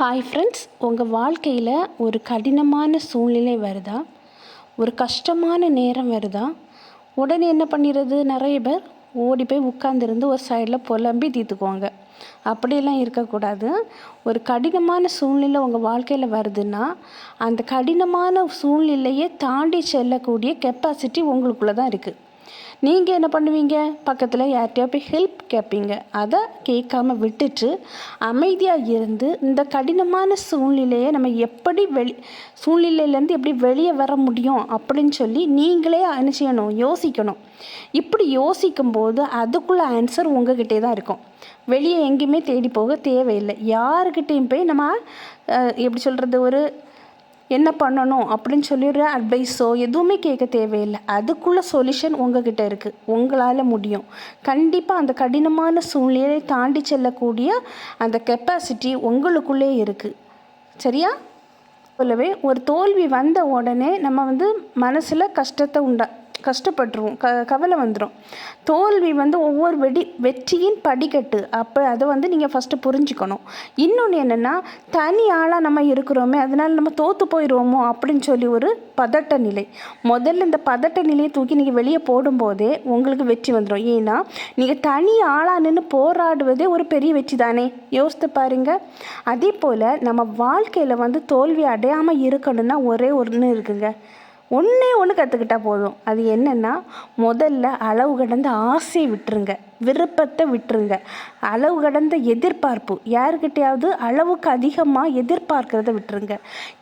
Hi friends உங்கள் வாழ்க்கையில் ஒரு கடினமான சூழ்நிலை வருதா? ஒரு கஷ்டமான நேரம் வருதா? உடனே என்ன பண்ணிடுறது? நிறைய பேர் ஓடி போய் உட்காந்துருந்து ஒரு சைடில் புலம்பி தீர்த்துக்குவாங்க. அப்படியெல்லாம் இருக்கக்கூடாது. ஒரு கடினமான சூழ்நிலை உங்கள் வாழ்க்கையில் வருதுன்னா அந்த கடினமான சூழ்நிலையை தாண்டி செல்லக்கூடிய கெப்பாசிட்டி உங்களுக்குள்ளே தான் இருக்குது நீங்கள் என்ன பண்ணுவீங்க? பக்கத்தில் யார்கிட்டயோ போய் ஹெல்ப் கேட்பீங்க அதை கேட்காம விட்டுட்டு அமைதியாக இருந்து இந்த கடினமான சூழ்நிலையை நம்ம எப்படி வெளி சூழ்நிலையிலேருந்து எப்படி வெளியே வர முடியும் அப்படின்னு சொல்லி நீங்களே என்ன செய்யணும்? யோசிக்கணும். இப்படி யோசிக்கும்போது அதுக்குள்ள ஆன்சர் உங்ககிட்டே தான் இருக்கும். வெளியே எங்கேயுமே தேடி போக தேவையில்லை. யாருக்கிட்டேயும் போய் நம்ம எப்படி சொல்கிறது ஒரு என்ன பண்ணணும் அப்படின்னு சொல்லி ஒரு அட்வைஸோ எதுவுமே கேட்க தேவையில்லை. அதுக்குள்ள சொல்யூஷன் உங்ககிட்ட இருக்குது உங்களால் முடியும். கண்டிப்பாக அந்த கடினமான சூழ்நிலையை தாண்டி செல்லக்கூடிய அந்த கெப்பாசிட்டி உங்களுக்குள்ளே இருக்குது சரியா? போலவே ஒரு தோல்வி வந்த உடனே நம்ம வந்து மனசில் கஷ்டத்தை உண்டா கஷ்டப்பட்டுருவோம் க கவலை வந்துடும் தோல்வி வந்து ஒவ்வொரு வெடி வெற்றியின் படிக்கட்டு. அப்போ அதை வந்து நீங்கள் ஃபஸ்ட்டு புரிஞ்சுக்கணும். இன்னொன்று என்னென்னா தனி ஆளாக நம்ம இருக்கிறோமே அதனால் நம்ம தோற்று போயிடுவோமோ அப்படின்னு சொல்லி ஒரு பதட்ட நிலை. முதல்ல இந்த பதட்ட நிலையை தூக்கி நீங்கள் வெளியே போடும்போதே உங்களுக்கு வெற்றி வந்துடும் ஏன்னா நீங்கள் தனி ஆளாக நின்று போராடுவதே ஒரு பெரிய வெற்றி தானே? யோசித்து பாருங்கள் அதே போல் நம்ம வாழ்க்கையில் வந்து தோல்வி அடையாமல் இருக்கணும்னா ஒரே ஒன்று இருக்குங்க. ஒன்றே ஒன்று கற்றுக்கிட்டால் போதும். அது என்னென்னா முதல்ல அளவு கடந்த ஆசையை விட்டுருங்க. விருப்பத்தை விட்டுருங்க. அளவு கடந்த எதிர்பார்ப்பு. யாருக்கிட்டையாவது அளவுக்கு அதிகமாக எதிர்பார்க்கிறத விட்டுருங்க.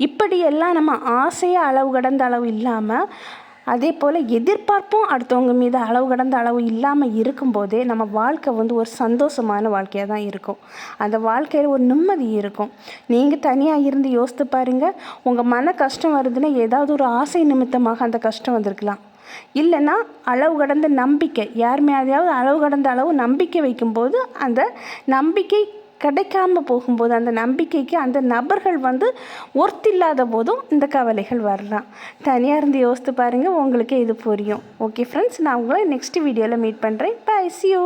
இப்படியெல்லாம் நம்ம ஆசையாக அளவு கடந்த அளவு இல்லாமல் அதே போல் எதிர்பார்ப்பும் அடுத்தவங்க மீது அளவு கடந்த அளவு இல்லாமல் இருக்கும்போதே நம்ம வாழ்க்கை வந்து ஒரு சந்தோஷமான வாழ்க்கையாக தான் இருக்கும். அந்த வாழ்க்கையில் ஒரு நிம்மதி இருக்கும். நீங்கள் தனியாக இருந்து யோசித்து பாருங்கள் உங்கள் மன கஷ்டம் வருதுன்னா ஏதாவது ஒரு ஆசை நிமித்தமாக அந்த கஷ்டம் வந்திருக்கலாம். இல்லைன்னா அளவு கடந்த நம்பிக்கை யார் மேலேயாவது அளவு கடந்த அளவு நம்பிக்கை வைக்கும்போது அந்த நம்பிக்கை கிடைக்காம போகும்போது அந்த நம்பிக்கைக்கு அந்த நபர்கள் வந்து ஒர்த்தில்லாத போதும் இந்த கவலைகள் வரலாம். தனியாக இருந்து யோசித்து பாருங்கள் உங்களுக்கு இது புரியும். ஓகே ஃப்ரெண்ட்ஸ் நான் உங்களை நெக்ஸ்ட் வீடியோவில் மீட் பண்ணுறேன் பை சி யூ